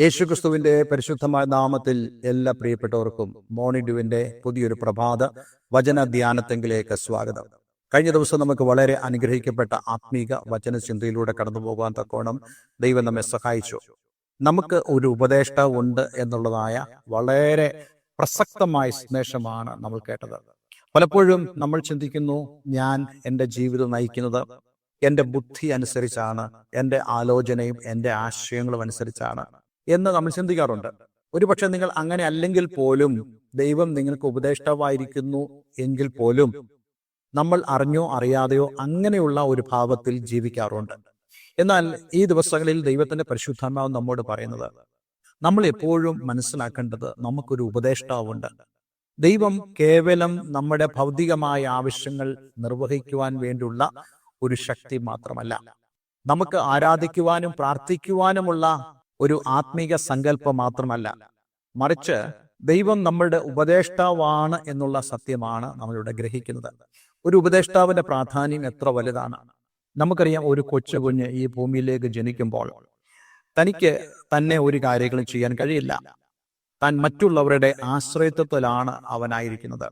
യേശുക്രിസ്തുവിന്റെ പരിശുദ്ധമായ നാമത്തിൽ എല്ലാ പ്രിയപ്പെട്ടവർക്കും മോണിഡുവിന്റെ പുതിയൊരു പ്രഭാത വചന ധ്യാനത്തെങ്കിലേക്ക് സ്വാഗതം. കഴിഞ്ഞ ദിവസം നമുക്ക് വളരെ അനുഗ്രഹിക്കപ്പെട്ട ആത്മീക വചന ചിന്തയിലൂടെ കടന്നു പോകാൻ തക്കോണം ദൈവം നമ്മെ സഹായിച്ചു. നമുക്ക് ഒരു ഉപദേഷ്ടാവ് ഉണ്ട് എന്നുള്ളതായ വളരെ പ്രസക്തമായ സന്ദേശമാണ് നമ്മൾ കേട്ടത്. പലപ്പോഴും നമ്മൾ ചിന്തിക്കുന്നു ഞാൻ എന്റെ ജീവിതം നയിക്കുന്നത് എന്റെ ബുദ്ധി അനുസരിച്ചാണ് എന്റെ ആലോചനയും എന്റെ ആശയങ്ങളും അനുസരിച്ചാണ്. എന്ന് നമ്മൾ ചിന്തിക്കാറുണ്ട്. ഒരുപക്ഷെ നിങ്ങൾ അങ്ങനെ അല്ലെങ്കിൽ പോലും ദൈവം നിങ്ങൾക്ക് ഉപദേഷ്ടാവായിരിക്കുന്നു എങ്കിൽ പോലും നമ്മൾ അറിഞ്ഞോ അറിയാതെയോ അങ്ങനെയുള്ള ഒരു ഭാവത്തിൽ ജീവിക്കാറുണ്ട്. എന്നാൽ ഈ ദിവസങ്ങളിൽ ദൈവത്തിന്റെ പരിശുദ്ധാത്മാവ് നമ്മോട് പറയുന്നത് നമ്മൾ എപ്പോഴും മനസ്സിലാക്കേണ്ടത് നമുക്കൊരു ഉപദേഷ്ടാവുണ്ട്. ദൈവം കേവലം നമ്മുടെ ഭൗതികമായ ആവശ്യങ്ങൾ നിർവഹിക്കുവാൻ വേണ്ടിയുള്ള ഒരു ശക്തി മാത്രമല്ല. നമുക്ക് ആരാധിക്കുവാനും പ്രാർത്ഥിക്കുവാനുമുള്ള ഒരു ആത്മീക സങ്കല്പം മാത്രമല്ല. മറിച്ച് ദൈവം നമ്മളുടെ ഉപദേഷ്ടാവാണ് എന്നുള്ള സത്യമാണ് നമ്മളിവിടെ ഗ്രഹിക്കുന്നത്. ഒരു ഉപദേഷ്ടാവിന്റെ പ്രാധാന്യം എത്ര വലുതാണ്? നമുക്കറിയാം ഒരു കൊച്ചു കുഞ്ഞ് ഈ ഭൂമിയിലേക്ക് ജനിക്കുമ്പോൾ തനിക്ക് തന്നെ ഒരു കാര്യങ്ങളും ചെയ്യാൻ കഴിയില്ല. താൻ മറ്റുള്ളവരുടെ ആശ്രയത്വത്തിലാണ് അവനായിരിക്കുന്നത്.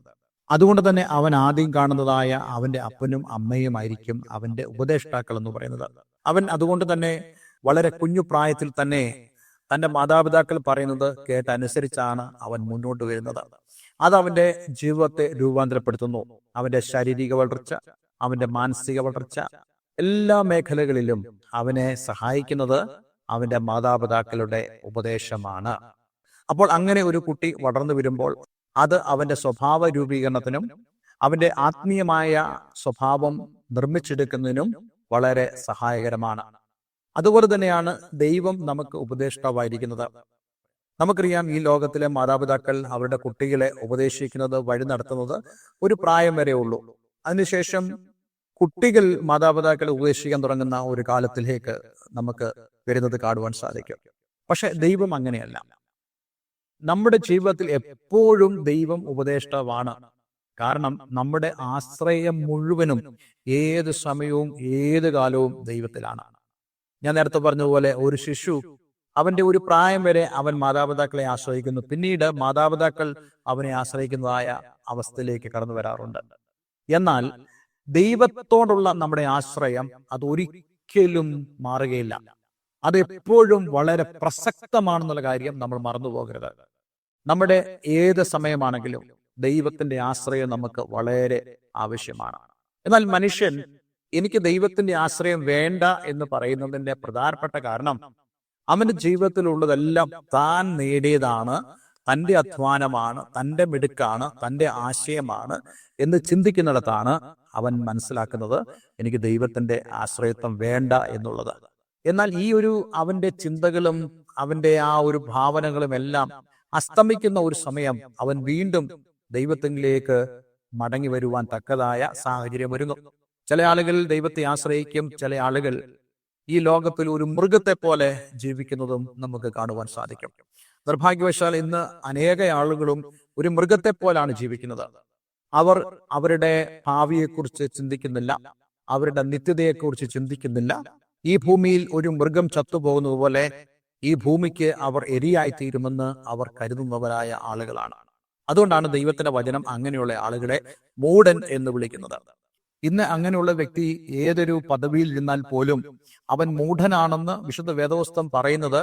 അതുകൊണ്ട് തന്നെ അവൻ ആദ്യം കാണുന്നതായ അവന്റെ അപ്പനും അമ്മയുമായിരിക്കും അവന്റെ ഉപദേഷ്ടാക്കൾ എന്ന് പറയുന്നത്. അവൻ അതുകൊണ്ട് തന്നെ വളരെ കുഞ്ഞു പ്രായത്തിൽ തന്നെ തന്റെ മാതാപിതാക്കൾ പറയുന്നത് കേട്ടനുസരിച്ചാണ് അവൻ മുന്നോട്ട് വരുന്നത്. അത് അവന്റെ ജീവിതത്തെ രൂപാന്തരപ്പെടുത്തുന്നു. അവന്റെ ശാരീരിക വളർച്ച അവന്റെ മാനസിക വളർച്ച എല്ലാ മേഖലകളിലും അവനെ സഹായിക്കുന്നത് അവന്റെ മാതാപിതാക്കളുടെ ഉപദേശമാണ്. അപ്പോൾ അങ്ങനെ ഒരു കുട്ടി വളർന്നു വരുമ്പോൾ അത് അവന്റെ സ്വഭാവ രൂപീകരണത്തിനും അവന്റെ ആത്മീയമായ സ്വഭാവം നിർമ്മിച്ചെടുക്കുന്നതിനും വളരെ സഹായകരമാണ്. അതുപോലെ തന്നെയാണ് ദൈവം നമുക്ക് ഉപദേഷ്ടാവായിരിക്കുന്നത്. നമുക്കറിയാം ഈ ലോകത്തിലെ മാതാപിതാക്കൾ അവരുടെ കുട്ടികളെ ഉപദേശിക്കുന്നത് വഴി നടത്തുന്നത് ഒരു പ്രായം വരെ ഉള്ളൂ. അതിനുശേഷം കുട്ടികൾ മാതാപിതാക്കളെ ഉപദേശിക്കാൻ തുടങ്ങുന്ന ഒരു കാലത്തിലേക്ക് നമുക്ക് വരുന്നത് കാണുവാൻ സാധിക്കും. പക്ഷെ ദൈവം അങ്ങനെയല്ല. നമ്മുടെ ജീവിതത്തിൽ എപ്പോഴും ദൈവം ഉപദേഷ്ടാവാണ്. കാരണം നമ്മുടെ ആശ്രയം മുഴുവനും ഏത് സമയവും ഏത് കാലവും ദൈവത്തിലാണ്. ഞാൻ നേരത്തെ പറഞ്ഞതുപോലെ ഒരു ശിശു അവന്റെ ഒരു പ്രായം വരെ അവൻ മാതാപിതാക്കളെ ആശ്രയിക്കുന്നു. പിന്നീട് മാതാപിതാക്കൾ അവനെ ആശ്രയിക്കുന്നതായ അവസ്ഥയിലേക്ക് കടന്നു വരാറുണ്ട്. എന്നാൽ ദൈവത്തോടുള്ള നമ്മുടെ ആശ്രയം അത് ഒരിക്കലും മാറുകയില്ല. അത് എപ്പോഴും വളരെ പ്രസക്തമാണെന്നുള്ള കാര്യം നമ്മൾ മറന്നു പോകരുത്. നമ്മുടെ ഏത് സമയമാണെങ്കിലും ദൈവത്തിന്റെ ആശ്രയം നമുക്ക് വളരെ ആവശ്യമാണ്. എന്നാൽ മനുഷ്യൻ എനിക്ക് ദൈവത്തിന്റെ ആശ്രയം വേണ്ട എന്ന് പറയുന്നതിന്റെ പ്രധാനപ്പെട്ട കാരണം അവന്റെ ജീവിതത്തിലുള്ളതെല്ലാം താൻ നേടിയതാണ് തന്റെ അധ്വാനമാണ് തന്റെ മിടുക്കാണ് തന്റെ ആശയമാണ് എന്ന് ചിന്തിക്കുന്നിടത്താണ് അവൻ മനസ്സിലാക്കുന്നത് എനിക്ക് ദൈവത്തിന്റെ ആശ്രയത്വം വേണ്ട എന്നുള്ളത്. എന്നാൽ ഈ ഒരു അവന്റെ ചിന്തകളും അവന്റെ ആ ഒരു ഭാവനകളും എല്ലാം അസ്തമിക്കുന്ന ഒരു സമയം അവൻ വീണ്ടും ദൈവത്തിലേക്ക് മടങ്ങി വരുവാൻ തക്കതായ സാഹചര്യം ഒരുങ്ങും. ചില ആളുകൾ ദൈവത്തെ ആശ്രയിക്കും ചില ആളുകൾ ഈ ലോകത്തിൽ ഒരു മൃഗത്തെ പോലെ ജീവിക്കുന്നതും നമുക്ക് കാണുവാൻ സാധിക്കും. നിർഭാഗ്യവശാൽ ഇന്ന് അനേക ആളുകളും ഒരു മൃഗത്തെ പോലാണ് ജീവിക്കുന്നത്. അവർ അവരുടെ ഭാവിയെക്കുറിച്ച് ചിന്തിക്കുന്നില്ല അവരുടെ നിത്യതയെക്കുറിച്ച് ചിന്തിക്കുന്നില്ല. ഈ ഭൂമിയിൽ ഒരു മൃഗം ചത്തുപോകുന്നത് പോലെ ഈ ഭൂമിക്ക് അവർ എരിയായി തീരുമെന്ന് അവർ കരുതുന്നവരായ ആളുകളാണ്. അതുകൊണ്ടാണ് ദൈവത്തിന്റെ വചനം അങ്ങനെയുള്ള ആളുകളെ മൂടൻ എന്ന് വിളിക്കുന്നത്. ഇന്ന് അങ്ങനെയുള്ള വ്യക്തി ഏതൊരു പദവിയിൽ ഇരുന്നാൽ പോലും അവൻ മൂഢനാണെന്ന് വിശുദ്ധ വേദവസ്തം പറയുന്നത്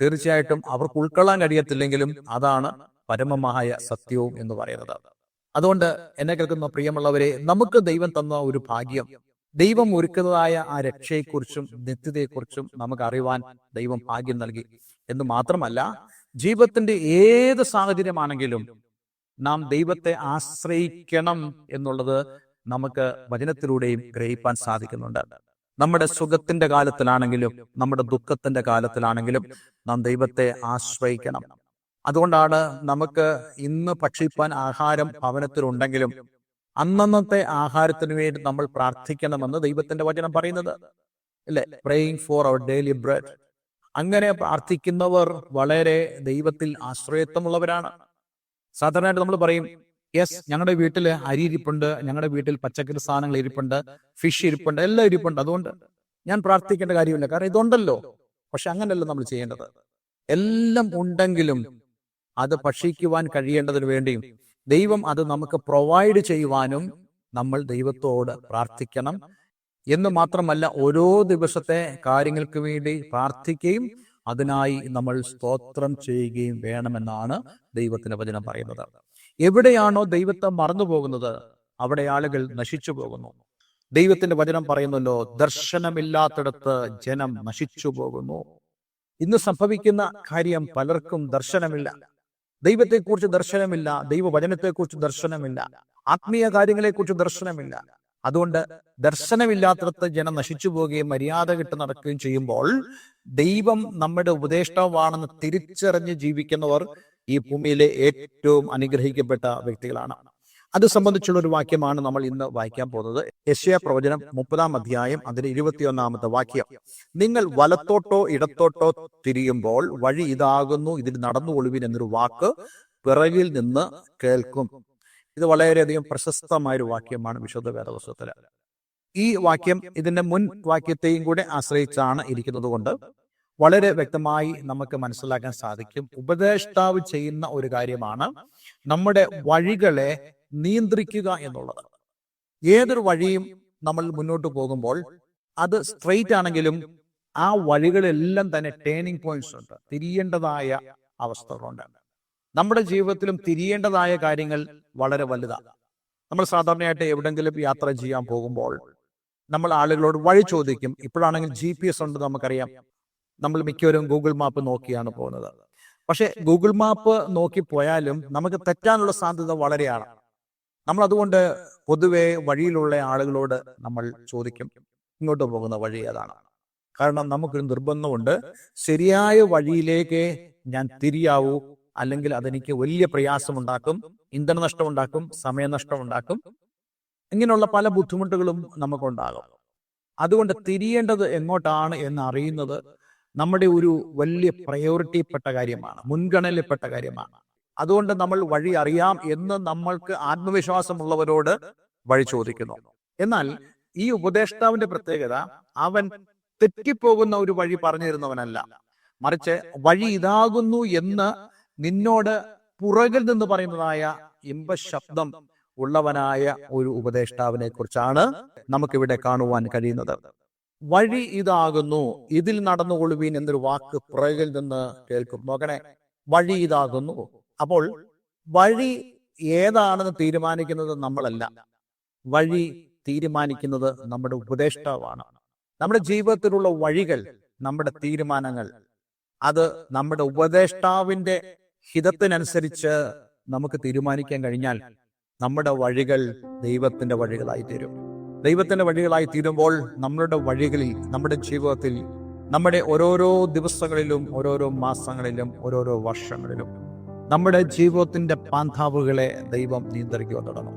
തീർച്ചയായിട്ടും അവർക്ക് ഉൾക്കൊള്ളാൻ കഴിയത്തില്ലെങ്കിലും അതാണ് പരമമായ സത്യവും എന്ന് പറയുന്നത്. അതുകൊണ്ട് എന്നെ കേൾക്കുന്ന പ്രിയമുള്ളവരെ നമുക്ക് ദൈവം തന്ന ഒരു ഭാഗ്യം ദൈവം ഒരുക്കുന്നതായ ആ രക്ഷയെക്കുറിച്ചും നിത്യതയെക്കുറിച്ചും നമുക്ക് അറിയുവാൻ ദൈവം ഭാഗ്യം നൽകി. എന്ന് മാത്രമല്ല ജീവിതത്തിന്റെ ഏത് സാഹചര്യമാണെങ്കിലും നാം ദൈവത്തെ ആശ്രയിക്കണം എന്നുള്ളത് നമുക്ക് വചനത്തിലൂടെയും ഗ്രഹിപ്പാൻ സാധിക്കുന്നുണ്ട്. നമ്മുടെ സുഖത്തിന്റെ കാലത്തിലാണെങ്കിലും നമ്മുടെ ദുഃഖത്തിന്റെ കാലത്തിലാണെങ്കിലും നാം ദൈവത്തെ ആശ്രയിക്കണം. അതുകൊണ്ടാണ് നമുക്ക് ഇന്ന് ഭക്ഷിപ്പാൻ ആഹാരം ഭവനത്തിലുണ്ടെങ്കിലും അന്നന്നത്തെ ആഹാരത്തിന് വേണ്ടി നമ്മൾ പ്രാർത്ഥിക്കണമെന്ന് ദൈവത്തിന്റെ വചനം പറയുന്നത്. അല്ലെ? Praying for our daily bread അങ്ങനെ പ്രാർത്ഥിക്കുന്നവർ വളരെ ദൈവത്തിൽ ആശ്രയത്വമുള്ളവരാണ്. സാധാരണയായിട്ട് നമ്മൾ പറയും യെസ് ഞങ്ങളുടെ വീട്ടിൽ അരി ഇരിപ്പുണ്ട് ഞങ്ങളുടെ വീട്ടിൽ പച്ചക്കറി സാധനങ്ങൾ ഇരിപ്പുണ്ട് ഫിഷ് ഇരിപ്പുണ്ട് എല്ലാം ഇരിപ്പുണ്ട്. അതുകൊണ്ട് ഞാൻ പ്രാർത്ഥിക്കേണ്ട കാര്യമില്ല. കാരണം ഇതുണ്ടല്ലോ. പക്ഷെ അങ്ങനെയല്ല നമ്മൾ ചെയ്യേണ്ടത്. എല്ലാം ഉണ്ടെങ്കിലും അത് ഭക്ഷിക്കുവാൻ കഴിയേണ്ടതിന് വേണ്ടിയും ദൈവം അത് നമുക്ക് പ്രൊവൈഡ് ചെയ്യുവാനും നമ്മൾ ദൈവത്തോട് പ്രാർത്ഥിക്കണം. എന്ന് മാത്രമല്ല ഓരോ ദിവസത്തെ കാര്യങ്ങൾക്ക് വേണ്ടി പ്രാർത്ഥിക്കുകയും അതിനായി നമ്മൾ സ്തോത്രം ചെയ്യുകയും വേണമെന്നാണ് ദൈവത്തിന്റെ വചനം പറയുന്നത്. എവിടെയാണോ ദൈവത്തെ മറന്നുപോകുന്നത് അവിടെ ആളുകൾ നശിച്ചു പോകുന്നു ദൈവത്തിന്റെ വചനം പറയുന്നല്ലോ ദർശനമില്ലാത്തിടത്ത് ജനം നശിച്ചു പോകുന്നു ഇന്ന് സംഭവിക്കുന്ന കാര്യം പലർക്കും ദർശനമില്ല. ദൈവത്തെക്കുറിച്ച് ദർശനമില്ല ദൈവവചനത്തെക്കുറിച്ച് ദർശനമില്ല ആത്മീയ കാര്യങ്ങളെക്കുറിച്ച് ദർശനമില്ല. അതുകൊണ്ട് ദർശനമില്ലാത്തടത്ത് ജനം നശിച്ചു പോവുകയും മര്യാദ കിട്ട് നടക്കുകയും ചെയ്യുമ്പോൾ ദൈവം നമ്മുടെ ഉപദേഷ്ടാവാണെന്ന് തിരിച്ചറിഞ്ഞ് ജീവിക്കുന്നവർ ഈ ഭൂമിയിലെ ഏറ്റവും അനുഗ്രഹിക്കപ്പെട്ട വ്യക്തികളാണ്. അത് സംബന്ധിച്ചുള്ള ഒരു വാക്യമാണ് നമ്മൾ ഇന്ന് വായിക്കാൻ പോകുന്നത്. യശ്യ പ്രവചനം മുപ്പതാം അധ്യായം അതിന് ഇരുപത്തിയൊന്നാമത്തെ വാക്യം. നിങ്ങൾ വലത്തോട്ടോ ഇടത്തോട്ടോ തിരിയുമ്പോൾ വഴി ഇതാകുന്നു. ഇതിൽ നടന്നു ഒളിവിൻ എന്നൊരു വാക്ക് പിറകിൽ നിന്ന് കേൾക്കും. ഇത് വളരെയധികം പ്രശസ്തമായ ഒരു വാക്യമാണ് വിശുദ്ധ വേദപുസ്തകത്തിൽ ഈ വാക്യം ഇതിന്റെ മുൻ വാക്യത്തെയും കൂടെ ആശ്രയിച്ചാണ് ഇരിക്കുന്നത് കൊണ്ട് വളരെ വ്യക്തമായി നമുക്ക് മനസ്സിലാക്കാൻ സാധിക്കും. ഉപദേഷ്ടാവ് ചെയ്യുന്ന ഒരു കാര്യമാണ് നമ്മുടെ വഴികളെ നിയന്ത്രിക്കുക എന്നുള്ളത്. ഏതൊരു വഴിയും നമ്മൾ മുന്നോട്ട് പോകുമ്പോൾ അത് സ്ട്രെയിറ്റ് ആണെങ്കിലും ആ വഴികളെല്ലാം തന്നെ ടേണിംഗ് പോയിന്റ്സ് ഉണ്ട്. തിരിയേണ്ടതായ അവസ്ഥകളുണ്ട്. നമ്മുടെ ജീവിതത്തിലും തിരിയേണ്ടതായ കാര്യങ്ങൾ വളരെ വലുതാണ് നമ്മൾ സാധാരണയായിട്ട് എവിടെങ്കിലും യാത്ര ചെയ്യാൻ പോകുമ്പോൾ നമ്മൾ ആളുകളോട് വഴി ചോദിക്കും. ഇപ്പോഴാണെങ്കിൽ ജി പി എസ് ഉണ്ട് നമുക്കറിയാം. നമ്മൾ മിക്കവരും ഗൂഗിൾ മാപ്പ് നോക്കിയാണ് പോകുന്നത്. പക്ഷെ ഗൂഗിൾ മാപ്പ് നോക്കി പോയാലും നമുക്ക് തെറ്റാനുള്ള സാധ്യത വളരെയാണ്. നമ്മൾ അതുകൊണ്ട് പൊതുവെ വഴിയിലുള്ള ആളുകളോട് നമ്മൾ ചോദിക്കും ഇങ്ങോട്ട് പോകുന്ന വഴി ഏതാണ്? കാരണം നമുക്കൊരു നിർബന്ധമുണ്ട്. ശരിയായ വഴിയിലേക്ക് ഞാൻ തിരിയാവൂ അല്ലെങ്കിൽ അതെനിക്ക് വലിയ പ്രയാസമുണ്ടാക്കും ഇന്ധന നഷ്ടം ഉണ്ടാക്കും സമയനഷ്ടം ഉണ്ടാക്കും ഇങ്ങനെയുള്ള പല ബുദ്ധിമുട്ടുകളും നമുക്കുണ്ടാകും. അതുകൊണ്ട് തിരിയേണ്ടത് എങ്ങോട്ടാണ് എന്ന് അറിയുന്നത് നമ്മുടെ ഒരു വലിയ പ്രയോറിറ്റിപ്പെട്ട കാര്യമാണ് മുൻഗണനയിൽപ്പെട്ട കാര്യമാണ്. അതുകൊണ്ട് നമ്മൾ വഴി അറിയാം എന്ന് നമ്മൾക്ക് ആത്മവിശ്വാസമുള്ളവരോട് വഴി ചോദിക്കുന്നു. എന്നാൽ ഈ ഉപദേഷ്ടാവിന്റെ പ്രത്യേകത അവൻ തെറ്റിപ്പോകുന്ന ഒരു വഴി പറഞ്ഞു തരുന്നവനല്ല മറിച്ച് വഴി ഇതാകുന്നു എന്ന് നിന്നോട് പുറകിൽ നിന്ന് പറയുന്നതായ ഇമ്പശബ്ദം ഉള്ളവനായ ഒരു ഉപദേഷ്ടാവിനെ കുറിച്ചാണ് നമുക്കിവിടെ കാണുവാൻ കഴിയുന്നത്. വഴി ഇതാകുന്നു. ഇതിൽ നടന്നുകൊള്ളുവീൻ എന്നൊരു വാക്ക് പുറകിൽ നിന്ന് കേൾക്കും. മകനെ വഴി ഇതാകുന്നു. അപ്പോൾ വഴി ഏതാണെന്ന് തീരുമാനിക്കുന്നത് നമ്മളല്ല. വഴി തീരുമാനിക്കുന്നത് നമ്മുടെ ഉപദേഷ്ടാവാണ്. നമ്മുടെ ജീവിതത്തിലുള്ള വഴികൾ നമ്മുടെ തീരുമാനങ്ങൾ. അത് നമ്മുടെ ഉപദേഷ്ടാവിന്റെ ഹിതത്തിനനുസരിച്ച് നമുക്ക് തീരുമാനിക്കാൻ കഴിഞ്ഞാൽ നമ്മുടെ വഴികൾ ദൈവത്തിന്റെ വഴികളായി തീരും. ദൈവത്തിന്റെ വഴികളായി തീരുമ്പോൾ നമ്മളുടെ വഴികളിൽ നമ്മുടെ ജീവിതത്തിൽ നമ്മുടെ ഓരോരോ ദിവസങ്ങളിലും ഓരോരോ മാസങ്ങളിലും ഓരോരോ വർഷങ്ങളിലും നമ്മുടെ ജീവിതത്തിന്റെ പാന്താവുകളെ ദൈവം നിയന്ത്രിക്കുവാൻ തുടങ്ങും.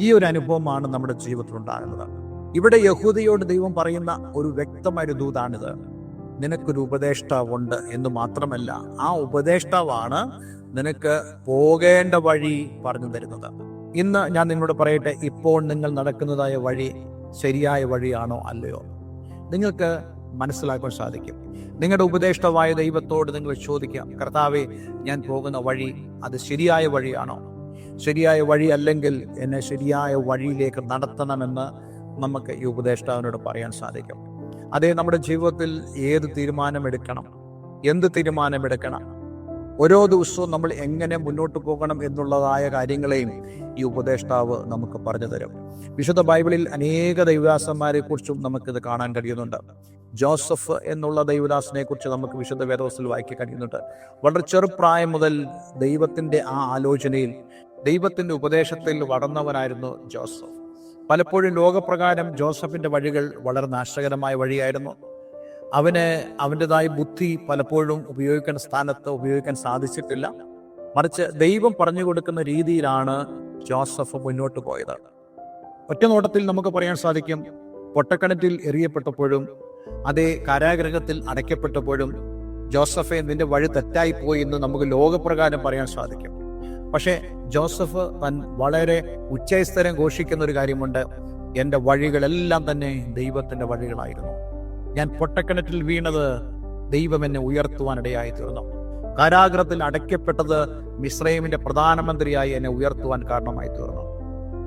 ഈ ഒരു അനുഭവമാണ് നമ്മുടെ ജീവിതത്തിൽ ഉണ്ടാകുന്നത്. ഇവിടെ യഹൂദിയോട് ദൈവം പറയുന്ന ഒരു വ്യക്തമായ ഒരു ദൂതാണിത്. നിനക്കൊരു ഉപദേഷ്ടാവുണ്ട് എന്ന് മാത്രമല്ല ആ ഉപദേഷ്ടാവാണ് നിനക്ക് പോകേണ്ട വഴി പറഞ്ഞു തരുന്നത്. ഇന്ന് ഞാൻ നിങ്ങളോട് പറയട്ടെ ഇപ്പോൾ നിങ്ങൾ നടക്കുന്നതായ വഴി ശരിയായ വഴിയാണോ അല്ലയോ? നിങ്ങൾക്ക് മനസ്സിലാക്കാൻ സാധിക്കും. നിങ്ങളുടെ ഉപദേഷ്ടമായ ദൈവത്തോട് നിങ്ങൾ ചോദിക്കാം കർത്താവെ ഞാൻ പോകുന്ന വഴി അത് ശരിയായ വഴിയാണോ? ശരിയായ വഴി അല്ലെങ്കിൽ എന്നെ ശരിയായ വഴിയിലേക്ക് നടത്തണമെന്ന് നമുക്ക് ഈ ഉപദേഷ്ടാവിനോട് പറയാൻ സാധിക്കും. അതേ നമ്മുടെ ജീവിതത്തിൽ ഏത് തീരുമാനമെടുക്കണം? എന്ത് തീരുമാനമെടുക്കണം? ഓരോ ദിവസവും നമ്മൾ എങ്ങനെ മുന്നോട്ട് പോകണം എന്നുള്ളതായ കാര്യങ്ങളെയും ഈ ഉപദേഷ്ടാവ് നമുക്ക് പറഞ്ഞു തരും. വിശുദ്ധ ബൈബിളിൽ അനേക ദൈവദാസന്മാരെ കുറിച്ചും നമുക്കിത് കാണാൻ കഴിയുന്നുണ്ട്. ജോസഫ് എന്നുള്ള ദൈവദാസനെ കുറിച്ച് നമുക്ക് വിശുദ്ധ വേദവസ്ഥയിൽ വായിക്കാൻ കഴിയുന്നുണ്ട്. വളരെ ചെറുപ്രായം മുതൽ ദൈവത്തിന്റെ ആ ആലോചനയിൽ ദൈവത്തിന്റെ ഉപദേശത്തിൽ വളർന്നവനായിരുന്നു ജോസഫ്. പലപ്പോഴും ലോകപ്രകാരം ജോസഫിന്റെ വഴികൾ വളരെ നാശകരമായ വഴിയായിരുന്നു. അവന് അവന്റെതായ ബുദ്ധി പലപ്പോഴും ഉപയോഗിക്കേണ്ട സ്ഥാനത്ത് ഉപയോഗിക്കാൻ സാധിച്ചിട്ടില്ല. മറിച്ച് ദൈവം പറഞ്ഞു കൊടുക്കുന്ന രീതിയിലാണ് ജോസഫ് മുന്നോട്ട് പോയത്. ഒറ്റ നോട്ടത്തിൽ നമുക്ക് പറയാൻ സാധിക്കും പൊട്ടക്കിണറ്റിൽ എറിയപ്പെട്ടപ്പോഴും അതേ കാരാഗ്രഹത്തിൽ അടയ്ക്കപ്പെട്ടപ്പോഴും ജോസഫെ നിന്റെ വഴി തെറ്റായി പോയി എന്ന് നമുക്ക് ലോകപ്രകാരം പറയാൻ സാധിക്കും. പക്ഷേ ജോസഫ് തൻ വളരെ ഉച്ചസ്ഥരം ഘോഷിക്കുന്ന ഒരു കാര്യമുണ്ട് എന്റെ വഴികളെല്ലാം തന്നെ ദൈവത്തിന്റെ വഴികളായിരുന്നു. ഞാൻ പൊട്ടക്കിണറ്റിൽ വീണത് ദൈവം എന്നെ ഉയർത്തുവാനിടയായി തീർന്നു. കാരാഗ്രഹത്തിൽ അടയ്ക്കപ്പെട്ടത് മിശ്രൈമിന്റെ പ്രധാനമന്ത്രിയായി എന്നെ ഉയർത്തുവാൻ കാരണമായി തീർന്നു.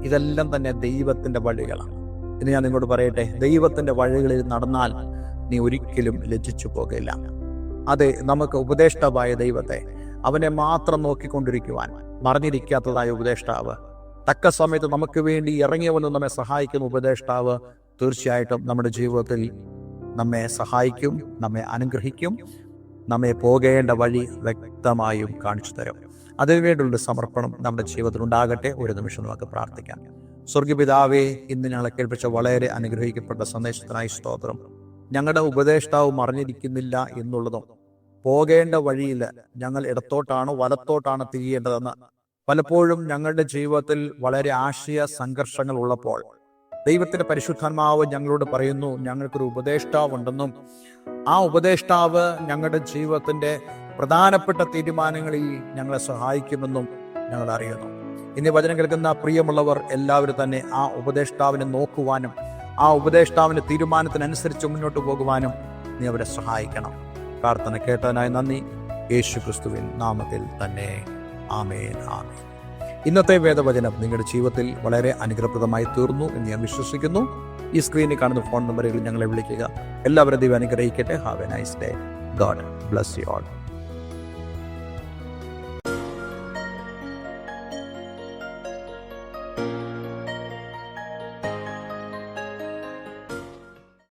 ഇതെല്ലാം തന്നെ ദൈവത്തിന്റെ വഴികളാണ്. ഇനി ഞാൻ നിങ്ങളോട് പറയട്ടെ ദൈവത്തിന്റെ വഴികളിൽ നടന്നാൽ നീ ഒരിക്കലും ലജ്ജിച്ചു പോകില്ല അതെ നമുക്ക് ഉപദേഷ്ടാവായ ദൈവത്തെ അവനെ മാത്രം നോക്കിക്കൊണ്ടിരിക്കുവാൻ മറിഞ്ഞിരിക്കാത്തതായ ഉപദേഷ്ടാവ് തക്ക സമയത്ത് നമുക്ക് വേണ്ടി ഇറങ്ങിയവനും നമ്മെ സഹായിക്കുന്ന ഉപദേഷ്ടാവ് തീർച്ചയായിട്ടും നമ്മുടെ ജീവിതത്തിൽ നമ്മെ സഹായിക്കും നമ്മെ അനുഗ്രഹിക്കും നമ്മെ പോകേണ്ട വഴി വ്യക്തമായും കാണിച്ചു തരും. അതിനുവേണ്ടിയുള്ള സമർപ്പണം നമ്മുടെ ജീവിതത്തിൽ ഉണ്ടാകട്ടെ. ഒരു നിമിഷം നമുക്ക് പ്രാർത്ഥിക്കാം. സ്വർഗപിതാവേ ഇന്ന് ഞങ്ങളെ കേൾപ്പിച്ച വളരെ അനുഗ്രഹിക്കപ്പെട്ട സന്ദേശത്തിനായി സ്തോത്രം. ഞങ്ങളുടെ ഉപദേഷ്ടാവ് മറിഞ്ഞിരിക്കുന്നില്ല എന്നുള്ളതും പോകേണ്ട വഴിയിൽ ഞങ്ങൾ ഇടത്തോട്ടാണ് വലത്തോട്ടാണ് തിരിയേണ്ടതെന്ന് പലപ്പോഴും ഞങ്ങളുടെ ജീവിതത്തിൽ വളരെ ആശയ സംഘർഷങ്ങൾ ഉള്ളപ്പോൾ ദൈവത്തിന്റെ പരിശുദ്ധാത്മാവ് ഞങ്ങളോട് പറയുന്നു ഞങ്ങൾക്കൊരു ഉപദേഷ്ടാവ് ഉണ്ടെന്നും ആ ഉപദേഷ്ടാവ് ഞങ്ങളുടെ ജീവിതത്തിന്റെ പ്രധാനപ്പെട്ട തീരുമാനങ്ങളിൽ ഞങ്ങളെ സഹായിക്കുമെന്നും ഞങ്ങൾ അറിയുന്നു. ഇനി വചനം കേൾക്കുന്ന പ്രിയമുള്ളവർ എല്ലാവരും തന്നെ ആ ഉപദേഷ്ടാവിനെ നോക്കുവാനും ആ ഉപദേഷ്ടാവിന്റെ തീരുമാനത്തിനനുസരിച്ച് മുന്നോട്ട് പോകുവാനും നീ അവരെ സഹായിക്കണം. പ്രാർത്ഥന കേട്ടതിനായി നന്ദി. യേശു ക്രിസ്തുവിൻ നാമത്തിൽ തന്നെ. ആമേൻ ആമേൻ. ഇന്നത്തെ വേദവചനം നിങ്ങളുടെ ജീവിതത്തിൽ വളരെ അനുഗ്രഹപ്രദമായി തീർന്നു എന്ന് ഞാൻ വിശ്വസിക്കുന്നു. ഈ സ്ക്രീനിൽ കാണുന്ന ഫോൺ നമ്പറുകളിൽ ഞങ്ങളെ വിളിക്കുക. എല്ലാവരും ദൈവം അനുഗ്രഹിക്കട്ടെ. Have a nice day God bless you all